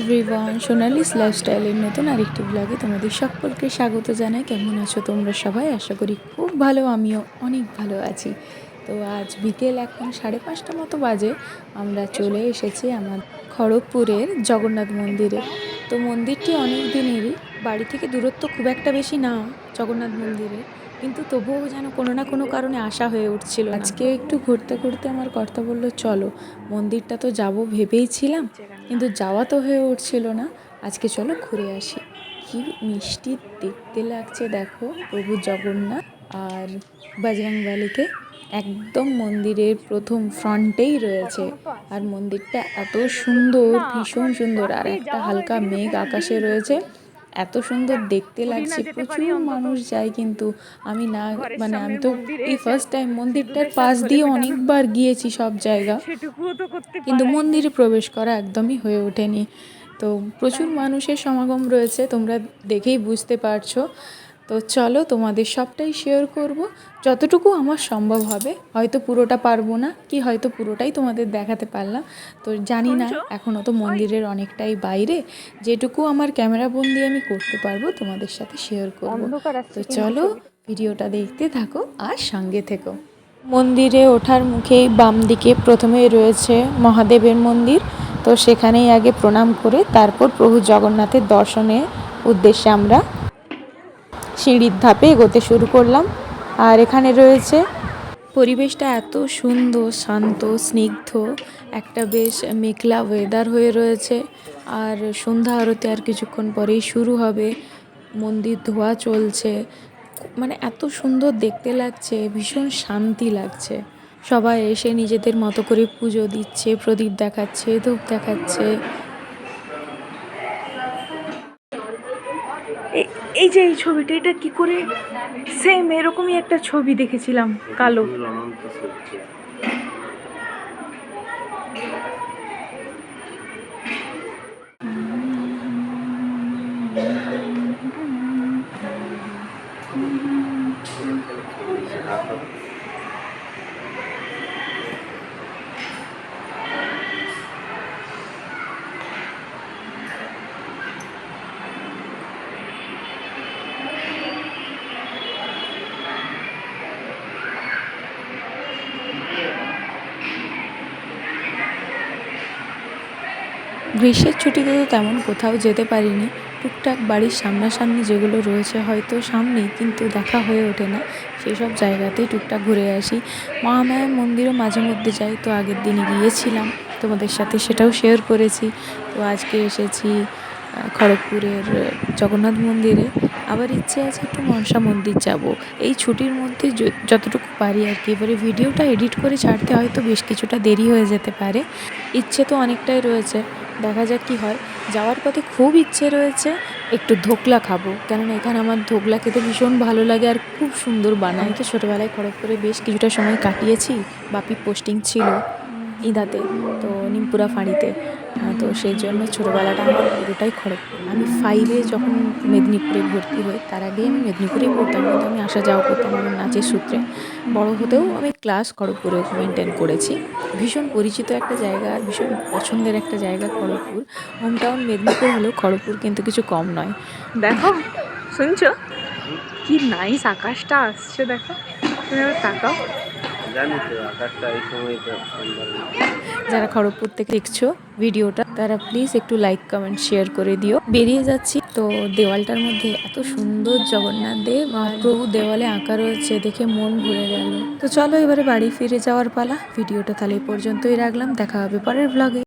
Everyone Sonali's লাইফস্টাইলের নতুন আরেকটি ব্লগে তোমাদের সকলকে স্বাগত জানাই। কেমন আছো তোমরা সবাই? আশা করি খুব ভালো, আমিও অনেক ভালো আছি। তো আজ বিকেল এখন সাড়ে পাঁচটা মতো বাজে। আমরা চলে এসেছি আমার খড়গপুরের জগন্নাথ মন্দিরে। তো মন্দিরটি অনেক দিনেরই। বাড়ি থেকে দূরত্ব খুব একটা বেশি না জগন্নাথ মন্দিরে। কিন্তু তবুও যেন কোনো না কোনো কারণে আশা হয়ে উঠছিল আজকে একটু ঘুরতে ঘুরতে আমার কর্তা বলল, চলো, মন্দিরটা তো যাব ভেবেই ছিলাম। কিন্তু যাওয়া তো হয়ে উঠছিল না। আজকে চলো ঘুরে আসি। কি মিষ্টি দেখতে লাগছে দেখো প্রভু জগন্নাথ আর বজরংবলীকে একদম মন্দিরের প্রথম ফ্রন্টেই রয়েছে আর মন্দিরটা এত সুন্দর, ভীষণ সুন্দর। আর একটা হালকা মেঘ আকাশে রয়েছে। এত সুন্দর দেখতে লাগছে প্রচুর মানুষ যায় কিন্তু আমি না মানে আমি তো এই ফার্স্ট টাইম মন্দিরটার পাশ দিয়ে অনেকবার গিয়েছি সব জায়গা। কিন্তু মন্দিরে প্রবেশ করা একদমই হয়ে ওঠেনি। তো প্রচুর মানুষের সমাগম রয়েছে তোমরা দেখেই বুঝতে পারছ। তো চলো তোমাদের সবটাই শেয়ার করব। যতটুকু আমার সম্ভব হবে হয়তো পুরোটা পারব না কি হয়তো পুরোটাই তোমাদের দেখাতে পারলাম। তো জানি না এখনও তো মন্দিরের অনেকটাই বাইরে। যেটুকু আমার ক্যামেরা বন্দি আমি করতে পারব তোমাদের সাথে শেয়ার করব। তো চলো ভিডিওটা দেখতে থাকো আর সঙ্গে থেকো। মন্দিরে ওঠার মুখেই বাম দিকে প্রথমেই রয়েছে মহাদেবের মন্দির। তো সেখানেই আগে প্রণাম করে তারপর প্রভু জগন্নাথের দর্শনের উদ্দেশ্যে আমরা সিঁড়ির ধাপে এগোতে শুরু করলাম। আর এখানে রয়েছে পরিবেশটা এত সুন্দর, শান্ত, স্নিগ্ধ, একটা বেশ মেঘলা ওয়েদার হয়ে রয়েছে। আর সন্ধ্যা আরতি আর কিছুক্ষণ পরেই শুরু হবে। মন্দির ধোয়া চলছে। মানে এত সুন্দর দেখতে লাগছে, ভীষণ শান্তি লাগছে। সবাই এসে নিজেদের মতো করে পুজো দিচ্ছে, প্রদীপ দেখাচ্ছে, ধূপ দেখাচ্ছে। এই যে এই ছবিটা এটা কি করে? সেম এরকমই একটা ছবি দেখেছিলাম কালো। গ্রীষ্মের ছুটিতে তো তেমন কোথাও যেতে পারিনি। টুকটাক বাড়ির সামনাসামনি যেগুলো রয়েছে হয়তো সামনেই, কিন্তু দেখা হয়ে ওঠে না। সেসব জায়গাতেই টুকটাক ঘুরে আসি। মহামায়ার মন্দিরও মাঝে মধ্যে যাই, তো আগের দিনে গিয়েছিলাম। তোমাদের সাথে সেটাও শেয়ার করেছি। তো আজকে এসেছি খড়গপুরের জগন্নাথ মন্দিরে। আবার ইচ্ছে আছে একটু মনসা মন্দির যাব। এই ছুটির মধ্যে যতটুকু পারি আর কি। এবারে ভিডিওটা এডিট করে ছাড়তে হয়তো বেশ কিছুটা দেরি হয়ে যেতে পারে। ইচ্ছে তো অনেকটাই রয়েছে। দেখা যাক কি হয়। যাওয়ার পথে খুব ইচ্ছে রয়েছে, একটু ধোকলা খাব। কেননা এখানে আমার ধোকলা খেতে ভীষণ ভালো লাগে আর খুব সুন্দর বানায়। তো ছোটোবেলায় খড়গপুরে বেশ কিছুটা সময় কাটিয়েছি। বাপি পোস্টিং ছিল। ইদাতে, তো নিমপুরা ফাঁড়িতে। তো সেই জন্য ছোটোবেলাটা আমার পুরোটাই খড়গপুর আমি ফাইভে যখন মেদিনীপুরে ভর্তি হই, তার আগে আমি মেদিনীপুরে পড়তাম, কিন্তু আমি আসা যাওয়া করতাম আমার নাচের সূত্রে। বড় হতেও আমি ক্লাস খড়গপুরে মেনটেন করেছি। ভীষণ পরিচিত একটা জায়গা আর ভীষণ পছন্দের একটা জায়গা খড়গপুর। হোম টাউন মেদিনীপুর হলেও খড়গপুর কিন্তু কিছু কম নয়। দেখো, শুনছো? কি নাইস আকাশটা আসছে, দেখো। তুমি তাকাও। যারা খড়গপুর থেকে দেখছ ভিডিওটা, তারা প্লিজ একটু লাইক কমেন্ট শেয়ার করে দিও। বেরিয়ে যাচ্ছি, তো দেওয়ালটার মধ্যে এত সুন্দর জগন্নাথ দেব প্রভু দেওয়ালে আঁকা রয়েছে দেখে মন ভরে গেল। তো চলো এবারে বাড়ি ফিরে যাওয়ার পালা। ভিডিওটা তাহলে পর্যন্তই রাখলাম। দেখা হবে পরের ব্লগে